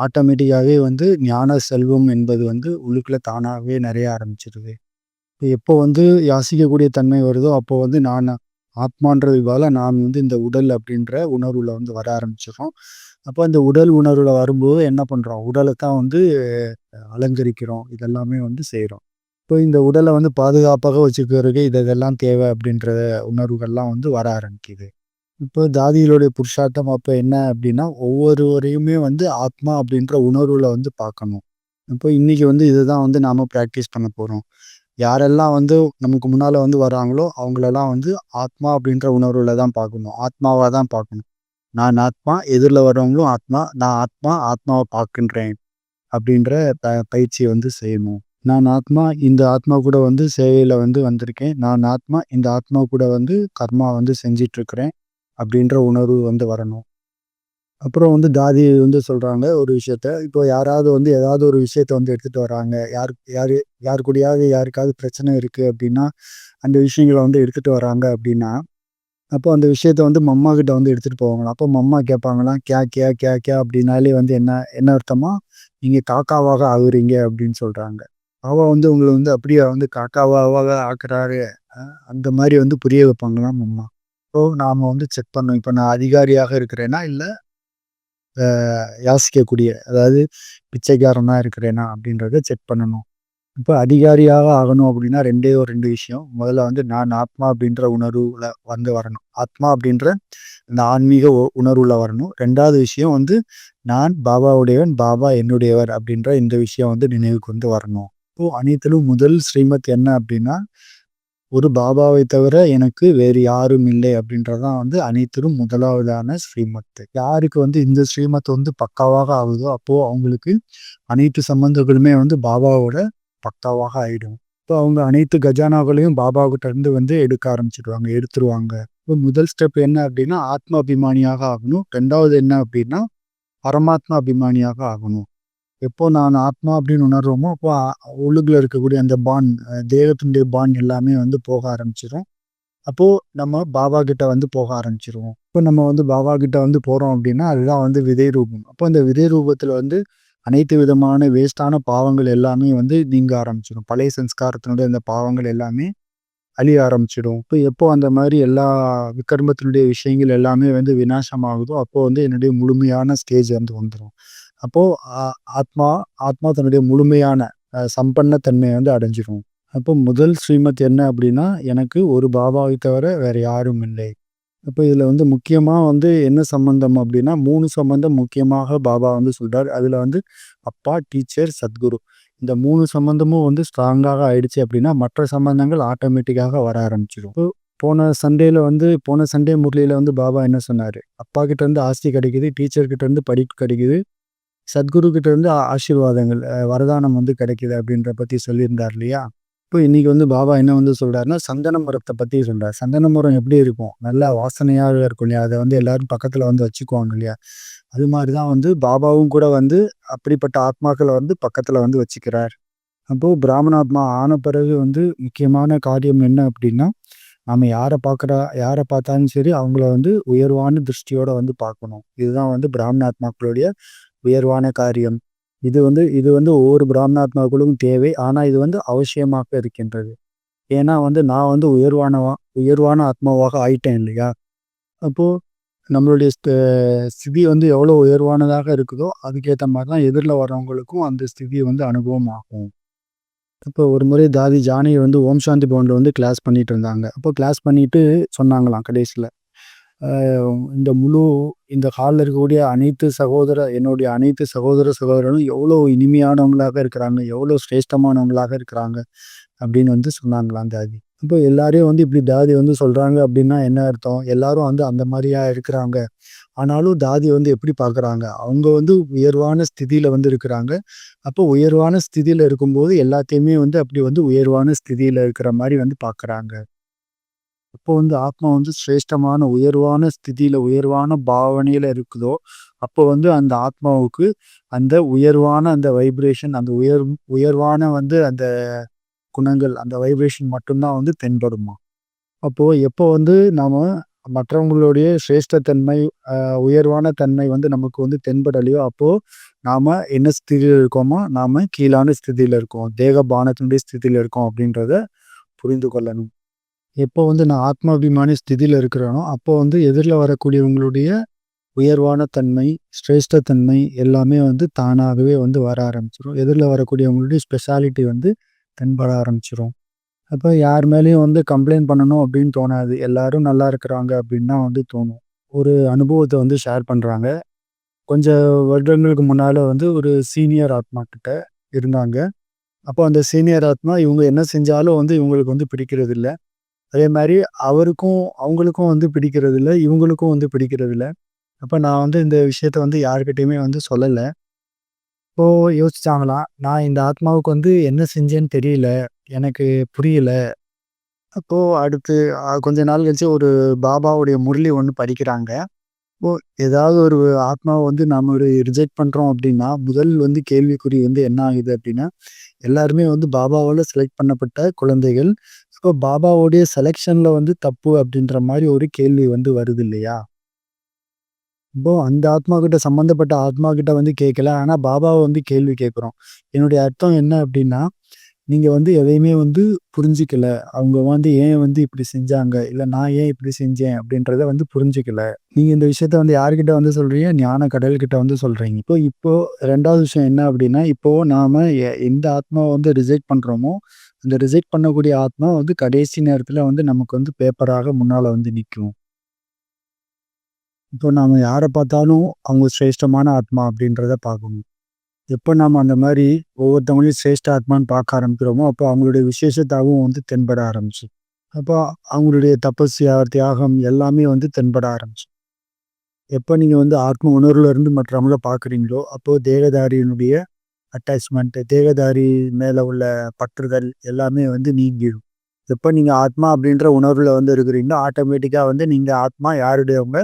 ஆட்டோமேட்டிக்காகவே வந்து ஞான செல்வம் என்பது வந்து உள்ளுக்குள்ள தானாகவே நிறைய ஆரம்பிச்சிருது. எப்போ வந்து யாசிக்கக்கூடிய தன்மை வருதோ, அப்போ வந்து நான் ஆத்மான்றதுக்கு பதிலா நான் வந்து இந்த உடல் அப்படின்ற உணர்வில் வந்து வர ஆரம்பிச்சிடுறோம். அப்போ இந்த உடல் உணர்வில் வரும்போது என்ன பண்ணுறோம் உடலை தான் வந்து அலங்கரிக்கிறோம். இதெல்லாமே வந்து செய்கிறோம் இப்போ இந்த உடலை வந்து பாதுகாப்பாக வச்சுக்கிறதுக்கு இது இதெல்லாம் தேவை அப்படின்ற உணர்வுகள்லாம் வந்து வர ஆரம்பிக்குது. இப்போ தாதிகளுடைய புருஷார்த்தம் அப்போ என்ன அப்படின்னா, ஒவ்வொருவரையுமே வந்து ஆத்மா அப்படின்ற உணர்வுல வந்து பார்க்கணும். இப்போ இன்றைக்கி வந்து இதுதான் வந்து நாம் ப்ராக்டிஸ் பண்ண போகிறோம் யாரெல்லாம் வந்து நமக்கு முன்னால் வந்து வராங்களோ, அவங்களெல்லாம் வந்து ஆத்மா அப்படின்ற உணர்வுல தான் பார்க்கணும். ஆத்மாவாக தான் பார்க்கணும். நான் ஆத்மா, எதிரில் வர்றவங்களும் ஆத்மா. நான் ஆத்மா, ஆத்மாவை பார்க்கின்றேன். அப்படின்ற ப பயிற்சியை வந்து செய்யணும். நான் ஆத்மா, இந்த ஆத்மா கூட வந்து சேவையில் வந்து வந்திருக்கேன். நான் ஆத்மா, இந்த ஆத்மா கூட வந்து கர்மா வந்து செஞ்சிட்ருக்கிறேன் அப்படின்ற உணர்வு வந்து வரணும். அப்புறம் வந்து தாதி வந்து சொல்கிறாங்க ஒரு விஷயத்த. இப்போ யாராவது வந்து ஏதாவது ஒரு விஷயத்த வந்து எடுத்துகிட்டு வராங்க. யார் யார் யார் கூடயாவது யாருக்காவது பிரச்சனை இருக்குது அப்படின்னா, அந்த விஷயங்களை வந்து எடுத்துகிட்டு வராங்க அப்படின்னா, அப்போ அந்த விஷயத்த வந்து மம்மா கிட்ட வந்து எடுத்துகிட்டு போவாங்களாம். அப்போ மம்மா கேட்பாங்களாம், கே கே கே கே அப்படின்னாலே வந்து என்ன என்ன அர்த்தமா? நீங்கள் காக்காவாக ஆகுறீங்க அப்படின்னு சொல்கிறாங்க அவள் வந்து உங்களை வந்து அப்படியே வந்து காக்காவாக ஆக்குறாரு. அந்த மாதிரி வந்து புரிய வைப்பாங்களாம் மம்மா. ஸோ நாம் வந்து செக் பண்ணணும். இப்போ நான் அதிகாரியாக இருக்கிறேன்னா இல்லை யாசிக்கக்கூடிய அதாவது பிச்சைக்காரனாக இருக்கிறேனா அப்படின்றத செக் பண்ணணும். இப்போ அதிகாரியாக ஆகணும் அப்படின்னா ரெண்டே ஒரு ரெண்டு விஷயம். முதல்ல வந்து நான் ஆத்மா அப்படின்ற உணர்வுல வந்து வரணும். ஆத்மா அப்படின்ற இந்த ஆன்மீக உ உணர்வுல வரணும். ரெண்டாவது விஷயம் வந்து நான் பாபாவுடையவன், பாபா என்னுடையவர் அப்படின்ற இந்த விஷயம் வந்து நினைவுக்கு வந்து வரணும். இப்போ அனைத்திலும் முதல் ஸ்ரீமத் என்ன அப்படின்னா, ஒரு பாபாவை தவிர எனக்கு வேறு யாரும் இல்லை அப்படின்றது தான் வந்து அனைத்திலும் முதலாவதான ஸ்ரீமத். யாருக்கு வந்து இந்த ஸ்ரீமத் வந்து பக்காவாக ஆகுதோ, அப்போ அவங்களுக்கு அனைத்து சம்பந்தங்களுமே வந்து பாபாவோட பக்காவாக ஆயிடும். இப்போ அவங்க அனைத்து கஜானாக்களையும் பாபாவுக்கிட்ட இருந்து வந்து எடுக்க ஆரம்பிச்சிடுவாங்க எடுத்துருவாங்க. இப்போ முதல் ஸ்டெப் என்ன அப்படின்னா, ஆத்மா அபிமானியாக ஆகணும். ரெண்டாவது என்ன அப்படின்னா, பரமாத்மா அபிமானியாக ஆகணும். எப்போ நான் ஆத்மா அப்படின்னு உணர்றோமோ, அப்போ அ உள்ளுக்குள்ள இருக்கக்கூடிய அந்த பாண்ட் தேகத்தினுடைய பாண்ட் எல்லாமே வந்து போக ஆரம்பிச்சிடும் அப்போ நம்ம பாபா கிட்ட வந்து போக ஆரம்பிச்சிருவோம் இப்போ நம்ம வந்து பாபா கிட்ட வந்து போறோம் அப்படின்னா, அதுதான் வந்து விதை ரூபம். அப்போ இந்த விதை ரூபத்துல வந்து அனைத்து விதமான வேஸ்ட்டான பாவங்கள் எல்லாமே வந்து நீங்க ஆரம்பிச்சிடும். பழைய சன்ஸ்காரத்தினுடைய அந்த பாவங்கள் எல்லாமே அழிய ஆரம்பிச்சிடும். இப்போ எப்போ அந்த மாதிரி எல்லா விக்ரமத்தினுடைய விஷயங்கள் எல்லாமே வந்து விநாசமாகுதோ, அப்போ வந்து என்னுடைய முழுமையான ஸ்டேஜ் வந்து வந்துடும் அப்போது ஆத்மா ஆத்மா தன்னுடைய முழுமையான அ சம்பன்ன வந்து அடைஞ்சிரும். அப்போ முதல் ஸ்ரீமத் என்ன அப்படின்னா, எனக்கு ஒரு பாபாவை தவிர வேறு யாரும் இல்லை. அப்போ இதில் வந்து முக்கியமாக வந்து என்ன சம்பந்தம் அப்படின்னா, மூணு சம்பந்தம் முக்கியமாக பாபா வந்து சொல்கிறார் அதில் வந்து அப்பா, டீச்சர், சத்குரு. இந்த மூணு சம்பந்தமும் வந்து ஸ்ட்ராங்காக ஆயிடுச்சு அப்படின்னா, மற்ற சம்பந்தங்கள் ஆட்டோமேட்டிக்காக வர ஆரம்பிச்சிடும். இப்போ போன சண்டேல வந்து போன சண்டே முரளியில் வந்து பாபா என்ன சொன்னார் அப்பா கிட்ட இருந்து ஆஸ்தி கிடைக்குது, டீச்சர் இருந்து படிப்பு கிடைக்குது, சத்குருக்கிட்ட இருந்து ஆசீர்வாதங்கள் வரதானம் வந்து கிடைக்குது அப்படின்ற பற்றி சொல்லியிருந்தார் இல்லையா? இப்போ இன்றைக்கி வந்து பாபா என்ன வந்து சொல்கிறாருன்னா சந்தன மரத்தை பற்றி சொல்கிறார் சந்தன மரம் எப்படி இருக்கும்? நல்லா வாசனையாக இருக்கும் இல்லையா? அதை வந்து எல்லோரும் பக்கத்தில் வந்து வச்சுக்குவாங்க இல்லையா? அது மாதிரி தான் வந்து பாபாவும் கூட வந்து அப்படிப்பட்ட ஆத்மாக்களை வந்து பக்கத்தில் வந்து வச்சுக்கிறார். அப்போது பிராமணாத்மா ஆன பிறகு வந்து முக்கியமான காரியம் என்ன அப்படின்னா, நம்ம யாரை பார்க்குறா யாரை பார்த்தாலும் சரி, அவங்கள வந்து உயர்வான திருஷ்டியோடு வந்து பார்க்கணும். இதுதான் வந்து பிராமணாத்மாக்களுடைய உயர்வான காரியம். இது வந்து இது வந்து ஒவ்வொரு பிராமணாத்மாக்களுக்கும் தேவை. ஆனால் இது வந்து அவசியமாக இருக்கின்றது. ஏன்னா வந்து நான் வந்து உயர்வானவா உயர்வான ஆத்மாவாக ஆயிட்டேன் இல்லையா? அப்போது நம்மளுடைய ஸ்த ஸ்திதி வந்து எவ்வளோ உயர்வானதாக இருக்குதோ, அதுக்கேற்ற மாதிரி தான் எதிரில் வர்றவங்களுக்கும் அந்த ஸ்திதி வந்து அனுபவம் ஆகும். இப்போ ஒரு முறை தாதி ஜானகி வந்து ஓம் சாந்தி பவன்ல வந்து கிளாஸ் பண்ணிட்டு இருந்தாங்க. அப்போ கிளாஸ் பண்ணிட்டு சொன்னாங்களாம் கடைசியில் இந்த முழு இந்த காலில் இருக்கக்கூடிய அனைத்து சகோதர என்னுடைய அனைத்து சகோதர, சகோதரனும் எவ்வளோ இனிமையானவங்களாக இருக்கிறாங்க, எவ்வளோ சிரேஷ்டமானவங்களாக இருக்கிறாங்க அப்படின்னு வந்து சொன்னாங்களாம் தாதி. அப்போ எல்லாரையும் வந்து இப்படி தாதி வந்து சொல்கிறாங்க அப்படின்னா என்ன அர்த்தம்? எல்லாரும் வந்து அந்த மாதிரியா இருக்கிறாங்க. ஆனாலும் தாதி வந்து எப்படி பார்க்குறாங்க? அவங்க வந்து உயர்வான ஸ்திதியில் வந்து இருக்கிறாங்க. அப்போ உயர்வான ஸ்திதியில் இருக்கும்போது எல்லாத்தையுமே வந்து அப்படி வந்து உயர்வான ஸ்திதியில் இருக்கிற மாதிரி வந்து பார்க்குறாங்க. எப்போ வந்து ஆத்மா வந்து சிரேஷ்டமான உயர்வான ஸ்திதியில, உயர்வான பாவனையில இருக்குதோ, அப்போ வந்து அந்த ஆத்மாவுக்கு அந்த உயர்வான அந்த வைப்ரேஷன் அந்த உயர் உயர்வான வந்து அந்த குணங்கள் அந்த வைப்ரேஷன் மட்டும்தான் வந்து தென்படுமா? அப்போது எப்போ வந்து நாம் மற்றவங்களுடைய சிரேஷ்டத்தன்மை உயர்வான தன்மை வந்து நமக்கு வந்து தென்படலையோ அப்போது நாம் என்ன ஸ்திதியில் இருக்கோமோ நாம் கீழான ஸ்திதியில் இருக்கோம். தேக பானத்தினுடைய ஸ்திதியில் இருக்கோம் அப்படின்றத புரிந்து கொள்ளணும். எப்போ வந்து நான் ஆத்மாபிமானி ஸ்திதியில் இருக்கிறேனோ அப்போ வந்து எதிரில் வரக்கூடியவங்களுடைய உயர்வான தன்மை சிரேஷ்டத்தன்மை எல்லாமே வந்து தானாகவே வந்து வர ஆரம்பிச்சிடும் எதிரில் வரக்கூடியவங்களுடைய ஸ்பெஷாலிட்டி வந்து தென்பட ஆரம்பிச்சிடும் அப்போ யார் மேலேயும் வந்து கம்ப்ளைண்ட் பண்ணணும் அப்படின்னு தோணாது. எல்லாரும் நல்லா இருக்கிறாங்க அப்படின்னு தான் வந்து தோணும். ஒரு அனுபவத்தை வந்து ஷேர் பண்ணுறாங்க கொஞ்சம் வருடங்களுக்கு முன்னால் வந்து ஒரு சீனியர் ஆத்மா கிட்ட இருந்தாங்க. அப்போ அந்த சீனியர் ஆத்மா இவங்க என்ன செஞ்சாலும் வந்து இவங்களுக்கு வந்து பிடிக்கிறது இல்லை அதே மாதிரி அவருக்கும் அவங்களுக்கும் வந்து பிடிக்கிறது இல்லை இவங்களுக்கும் வந்து பிடிக்கிறது இல்லை அப்போ நான் வந்து இந்த விஷயத்த வந்து யாருக்கிட்டையுமே வந்து சொல்லலை. இப்போது யோசிச்சாங்களாம் நான் இந்த ஆத்மாவுக்கு வந்து என்ன செஞ்சேன்னு தெரியல எனக்கு புரியல. அப்போது அடுத்து கொஞ்ச நாள் கழிச்சு ஒரு பாபாவுடைய முரளி ஒன்று படிக்கிறாங்க. இப்போ ஏதாவது ஒரு ஆத்மாவை வந்து நாம் ஒரு ரிஜெக்ட் பண்ணுறோம் அப்படின்னா முதல் வந்து கேள்விக்குறி வந்து என்ன ஆகுது அப்படின்னா எல்லாருமே வந்து பாபாவால் செலக்ட் பண்ணப்பட்ட குழந்தைகள் ஸோ பாபாவோடைய செலெக்ஷனில் வந்து தப்பு அப்படின்ற மாதிரி ஒரு கேள்வி வந்து வருது இல்லையா? இப்போ அந்த ஆத்மா கிட்ட சம்மந்தப்பட்ட ஆத்மா கிட்ட வந்து கேட்கல. ஆனால் பாபாவை வந்து கேள்வி கேட்குறோம். என்னுடைய அர்த்தம் என்ன அப்படின்னா நீங்கள் வந்து எதையுமே வந்து புரிஞ்சிக்கல. அவங்க வந்து ஏன் வந்து இப்படி செஞ்சாங்க? இல்லை நான் ஏன் இப்படி செஞ்சேன்? அப்படின்றத வந்து புரிஞ்சிக்கல. நீங்கள் இந்த விஷயத்த வந்து யார்கிட்ட வந்து சொல்கிறீங்க ஞான கடல்கிட்ட வந்து சொல்கிறீங்க இப்போ இப்போது ரெண்டாவது விஷயம் என்ன அப்படின்னா இப்போ நாம் எ- எந்த ஆத்மாவை வந்து ரிஜெக்ட் பண்ணுறோமோ அந்த ரிஜெக்ட் பண்ணக்கூடிய ஆத்மா வந்து கடைசி நேரத்தில் வந்து நமக்கு வந்து பேப்பராக முன்னால் வந்து நிற்கும் இப்போ நாம் யாரை பார்த்தாலும் அவங்க சிரேஷ்டமான ஆத்மா அப்படின்றத பார்க்கணும். எப்போ நாம் அந்த மாதிரி ஒவ்வொருத்தவங்களையும் சிரேஷ்ட ஆத்மான்னு பார்க்க ஆரம்பிக்கிறோமோ அப்போ அவங்களுடைய விசேஷத்தாகவும் வந்து தென்பட ஆரம்பிச்சு. அப்போ அவங்களுடைய தபஸ் தியாகம் எல்லாமே வந்து தென்பட ஆரம்பிச்சு. எப்போ நீங்கள் வந்து ஆத்ம உணர்வுலேருந்து மற்றவங்கள பார்க்குறீங்களோ அப்போது தேகதாரியினுடைய அட்டாச்மெண்ட்டு தேகதாரி மேலே உள்ள பற்றுதல் எல்லாமே வந்து நீங்கிடும். எப்போ நீங்கள் ஆத்மா அப்படின்ற உணர்வில் வந்து இருக்கிறீங்களோ ஆட்டோமேட்டிக்காக வந்து நீங்கள் ஆத்மா யாருடையவங்க?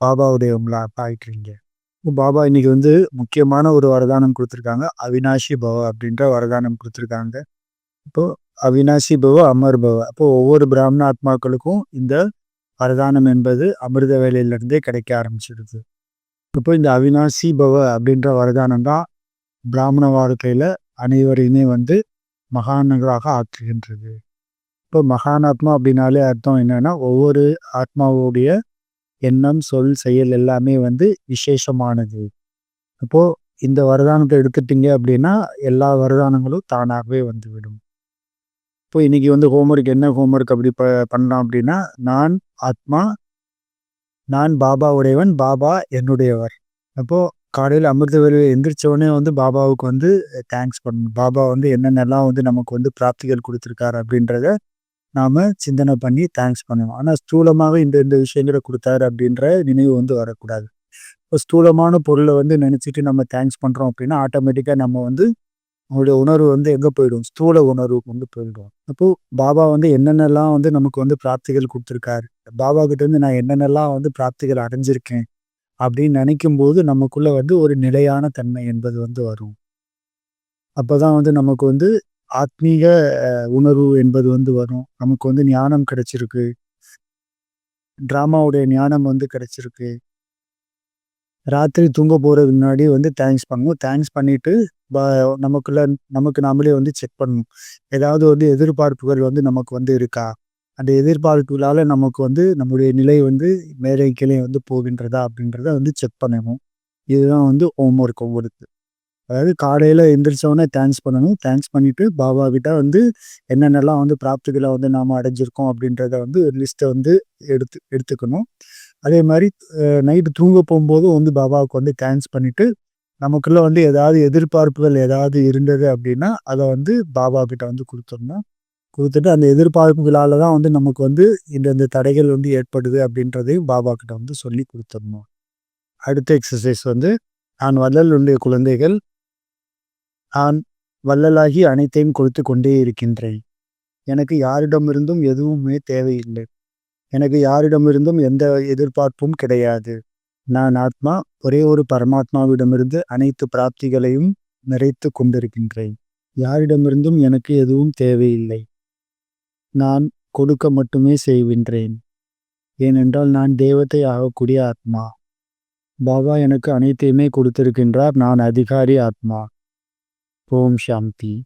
பாபாவுடையவங்களா ஆயிட்டுறீங்க இப்போ பாபா இன்னைக்கு வந்து முக்கியமான ஒரு வரதானம் கொடுத்துருக்காங்க. அவினாஷி பவ அப்படின்ற வரதானம் கொடுத்துருக்காங்க. இப்போது அவினாஷி பவ அமர் பவ. அப்போ ஒவ்வொரு பிராமண ஆத்மாக்களுக்கும் இந்த வரதானம் என்பது அமிர்த வேலையிலிருந்தே கிடைக்க ஆரம்பிச்சிடுது இப்போ இந்த அவினாசி பவ அப்படின்ற வரதானம் தான் பிராமண வாழ்க்கையில் அனைவரையுமே வந்து மகான்களாக ஆக்குகின்றது. இப்போ மகானாத்மா அப்படின்னாலே அர்த்தம் என்னென்னா ஒவ்வொரு ஆத்மாவுடைய எண்ணம் சொல் செயல் எல்லாமே வந்து விசேஷமானது. அப்போது இந்த வரதானத்தை எடுத்துட்டீங்க அப்படின்னா எல்லா வரதானங்களும் தானாகவே வந்துவிடும். இப்போ இன்னைக்கு வந்து ஹோம்ஒர்க் என்ன ஹோம்ஒர்க் அப்படி ப பண்ணலாம் அப்படின்னா நான் ஆத்மா நான் பாபா உடையவன் பாபா என்னுடையவர். அப்போது காலையில் அமிர்த எந்திரிச்சவொடனே வந்து பாபாவுக்கு வந்து தேங்க்ஸ் பண்ணணும். பாபா வந்து என்னென்னலாம் வந்து நமக்கு வந்து பிராப்திகள் கொடுத்துருக்காரு அப்படின்றத நாம் சிந்தனை பண்ணி தேங்க்ஸ் பண்ணணும். ஆனால் ஸ்தூலமாக இந்த இந்த விஷயங்களை கொடுத்தாரு அப்படின்ற நினைவு வந்து வரக்கூடாது. இப்போ ஸ்தூலமான பொருளை வந்து நினச்சிட்டு நம்ம தேங்க்ஸ் பண்ணுறோம் அப்படின்னா ஆட்டோமேட்டிக்காக நம்ம வந்து அவங்களுடைய உணர்வு வந்து எங்கே போயிடும்? ஸ்தூல உணர்வுக்கு வந்து போயிடும். அப்போது பாபா வந்து என்னென்னலாம் வந்து நமக்கு வந்து பிராப்திகள் கொடுத்துருக்காரு? பாபா கிட்டேருந்து நான் என்னென்னலாம் வந்து பிராப்திகள் அடைஞ்சிருக்கேன்? அப்படின்னு நினைக்கும் போது நமக்குள்ள வந்து ஒரு நிலையான தன்மை என்பது வந்து வரும். அப்பதான் வந்து நமக்கு வந்து ஆத்மீக உணர்வு என்பது வந்து வரும். நமக்கு வந்து ஞானம் கிடைச்சிருக்கு. ட்ராமாவுடைய ஞானம் வந்து கிடைச்சிருக்கு. ராத்திரி தூங்க போகிறதுக்கு முன்னாடி வந்து தேங்க்ஸ் பண்ணணும். தேங்க்ஸ் பண்ணிட்டு ப- நமக்குள்ள நமக்கு நாமளே வந்து செக் பண்ணணும். ஏதாவது வந்து எதிர்பார்ப்புகள் வந்து நமக்கு வந்து இருக்கா? அந்த எதிர்பார்ப்புகளால் நமக்கு வந்து நம்முடைய நிலை வந்து மேலே கீழே வந்து போகின்றதா அப்படின்றத வந்து செக் பண்ணணும். இதுதான் வந்து ஹோம் ஒர்க் ஒவ்வொருக்கு அதாவது காலையில் எந்திரிச்சோடனே தேங்க்ஸ் பண்ணணும். தேங்க்ஸ் பண்ணிவிட்டு பாபா கிட்ட வந்து என்னென்னலாம் வந்து பிராப்திகளை வந்து நாம் அடைஞ்சிருக்கோம் அப்படின்றத வந்து ஒரு லிஸ்ட்டை வந்து எடுத்து எடுத்துக்கணும். அதே மாதிரி நைட்டு தூங்க போகும்போதும் வந்து பாபாவுக்கு வந்து தேங்க்ஸ் பண்ணிவிட்டு நமக்குள்ளே வந்து ஏதாவது எதிர்பார்ப்புகள் ஏதாவது இருந்தது அப்படின்னா அதை வந்து பாபா கிட்ட வந்து கொடுத்துடணும். கொடுத்துட்டு அந்த எதிர்பார்ப்புகளால் தான் வந்து நமக்கு வந்து இந்தந்த தடைகள் வந்து ஏற்படுது அப்படின்றதையும் பாபா கிட்ட வந்து சொல்லி கொடுத்துடணும். அடுத்த எக்ஸசைஸ் வந்து நான் வள்ளலுடைய குழந்தைகள் நான் வள்ளலாகி அனைத்தையும் கொடுத்து கொண்டே இருக்கின்றேன். எனக்கு யாரிடமிருந்தும் எதுவுமே தேவையில்லை. எனக்கு யாரிடமிருந்தும் எந்த எதிர்பார்ப்பும் கிடையாது. நான் ஆத்மா ஒரே ஒரு பரமாத்மாவிடமிருந்து அனைத்து பிராப்திகளையும் நிறைத்து கொண்டிருக்கின்றேன். யாரிடமிருந்தும் எனக்கு எதுவும் தேவையில்லை. நான் கொடுக்க மட்டுமே செய்கின்றேன். ஏனென்றால் நான் தெய்வத்தை ஆகக்கூடிய ஆத்மா. பாபா எனக்கு அனைத்தையுமே கொடுத்திருக்கின்றார். நான் அதிகாரி ஆத்மா. ஓம் சாந்தி.